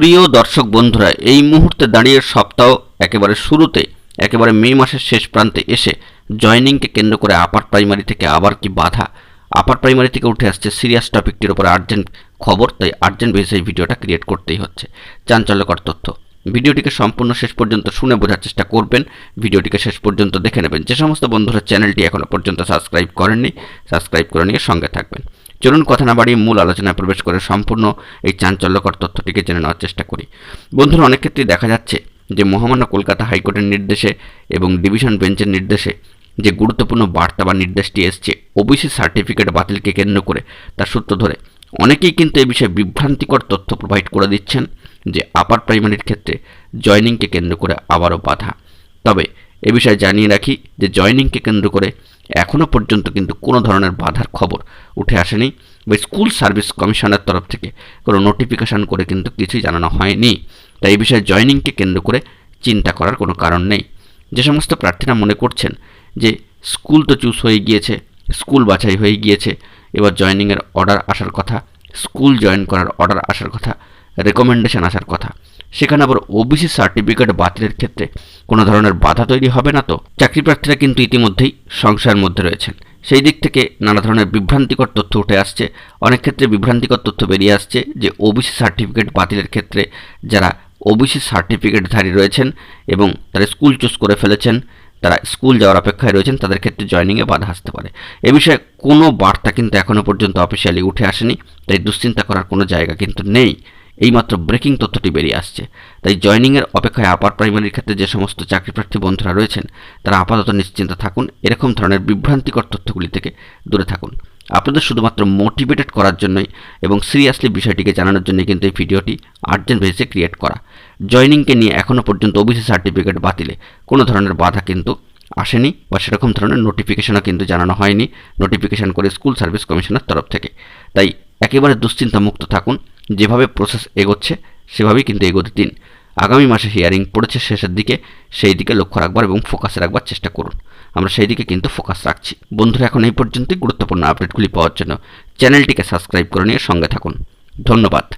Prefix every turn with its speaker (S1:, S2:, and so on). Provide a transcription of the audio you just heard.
S1: প্রিয় দর্শক বন্ধুরা, এই মুহূর্তে দাঁড়িয়ে সপ্তাহ একেবারে শুরুতে, একেবারে মে মাসের শেষ প্রান্তে এসে জয়নিংকে কেন্দ্র করে আপার প্রাইমারি থেকে আবার কি বাধা? আপার প্রাইমারি থেকে উঠে আসছে সিরিয়াস টপিকটির উপর আর্জেন্ট খবর, তাই আর্জেন্ট বেসে এই ভিডিওটা ক্রিয়েট করতেই হচ্ছে। চাঞ্চল্যকর তথ্য। ভিডিওটিকে সম্পূর্ণ শেষ পর্যন্ত শুনে বোঝার চেষ্টা করবেন। ভিডিওটিকে শেষ পর্যন্ত দেখে নেবেন। যে সমস্ত বন্ধুরা চ্যানেলটি এখনও পর্যন্ত সাবস্ক্রাইব করেননি, সাবস্ক্রাইব করে নিয়ে সঙ্গে থাকবেন। চলুন কথা না বাড়িয়ে মূল আলোচনায় প্রবেশ করে সম্পূর্ণ এই চাঞ্চল্যকর তথ্যটিকে জেনে নেওয়ার চেষ্টা করি। বন্ধুরা, অনেক ক্ষেত্রেই দেখা যাচ্ছে যে মহামান্য কলকাতা হাইকোর্টের নির্দেশে এবং ডিভিশন বেঞ্চের নির্দেশে যে গুরুত্বপূর্ণ বার্তা বা নির্দেশটি এসছে, ওবিসি সার্টিফিকেট বাতিলকে কেন্দ্র করে তার সূত্র ধরে অনেকেই কিন্তু এ বিষয়ে বিভ্রান্তিকর তথ্য প্রোভাইড করে দিচ্ছেন যে আপার প্রাইমারির ক্ষেত্রে জয়নিংকে কেন্দ্র করে আবারও বাধা। তবে এ বিষয়ে জানিয়ে রাখি যে জয়নিংকে কেন্দ্র করে এখনও পর্যন্ত কিন্তু কোনো ধরনের বাধার খবর উঠে আসেনি বা স্কুল সার্ভিস কমিশনের তরফ থেকে কোনো নোটিফিকেশন করে কিন্তু কিছুই জানানো হয়নি। তাই এই বিষয়ে জয়নিংকে কেন্দ্র করে চিন্তা করার কোনো কারণ নেই। যে সমস্ত প্রার্থীরা মনে করছেন যে স্কুল তো চুজ হয়ে গিয়েছে, স্কুল বাছাই হয়ে গিয়েছে, এবার জয়নিংয়ের অর্ডার আসার কথা, স্কুল জয়েন করার অর্ডার আসার কথা রেকমেন্ডেশন আসার কথা সেখানে আবার ওবিসি সার্টিফিকেট বাতিলের ক্ষেত্রে কোনো ধরনের বাধা তৈরি হবে না তো? চাকরি প্রার্থীরা কিন্তু ইতিমধ্যেই সংশয়ের মধ্যে রয়েছেন। সেই দিক থেকে নানা ধরনের বিভ্রান্তিকর তথ্য উঠে আসছে। অনেক ক্ষেত্রে বিভ্রান্তিকর তথ্য বেরিয়ে আসছে যে ওবিসি সার্টিফিকেট বাতিলের ক্ষেত্রে যারা ওবিসি সার্টিফিকেটধারী রয়েছেন এবং তারা স্কুল চুজ করে ফেলেছেন, তারা স্কুল যাওয়ার অপেক্ষায় রয়েছেন, তাদের ক্ষেত্রে জয়নিংয়ে বাধা আসতে পারে। এ বিষয়ে কোনো বার্তা কিন্তু এখনও পর্যন্ত অফিসিয়ালি উঠে আসেনি, তাই দুশ্চিন্তা করার কোনো জায়গা কিন্তু নেই। এইমাত্র ব্রেকিং তথ্যটি বেরিয়ে আসছে। তাই জয়নিংয়ের অপেক্ষায় আপার প্রাইমারির ক্ষেত্রে যে সমস্ত চাকরিপ্রার্থী বন্ধুরা রয়েছেন, তারা আপাতত নিশ্চিন্ত থাকুন, এরকম ধরনের বিভ্রান্তিকর তথ্যগুলি থেকে দূরে থাকুন। আপনাদের শুধুমাত্র মোটিভেটেড করার জন্যই এবং সিরিয়াসলি বিষয়টিকে জানানোর জন্যই কিন্তু এই ভিডিওটি আর্জেন্ট বেসে ক্রিয়েট করা। জয়নিংকে নিয়ে এখনও পর্যন্ত ওবিসি সার্টিফিকেট বাতিলে কোনো ধরনের বাধা কিন্তু আসেনি বা সেরকম ধরনের নোটিফিকেশনও কিন্তু জানানো হয়নি, নোটিফিকেশন করে স্কুল সার্ভিস কমিশনের তরফ থেকে। তাই একেবারে দুশ্চিন্তা মুক্ত থাকুন যেভাবে প্রসেস এগোচ্ছে, সেভাবেই কিন্তু এগোতে দিন। আগামী মাসে হিয়ারিং পড়েছে শেষের দিকে, সেই দিকে লক্ষ্য রাখবার এবং ফোকাস রাখবার চেষ্টা করুন। আমরা সেই দিকে কিন্তু ফোকাস রাখছি। বন্ধুরা, এখন এই পর্যন্তই। গুরুত্বপূর্ণ আপডেটগুলি পাওয়ার জন্য চ্যানেলটিকে সাবস্ক্রাইব করে নিয়ে সঙ্গে থাকুন। ধন্যবাদ।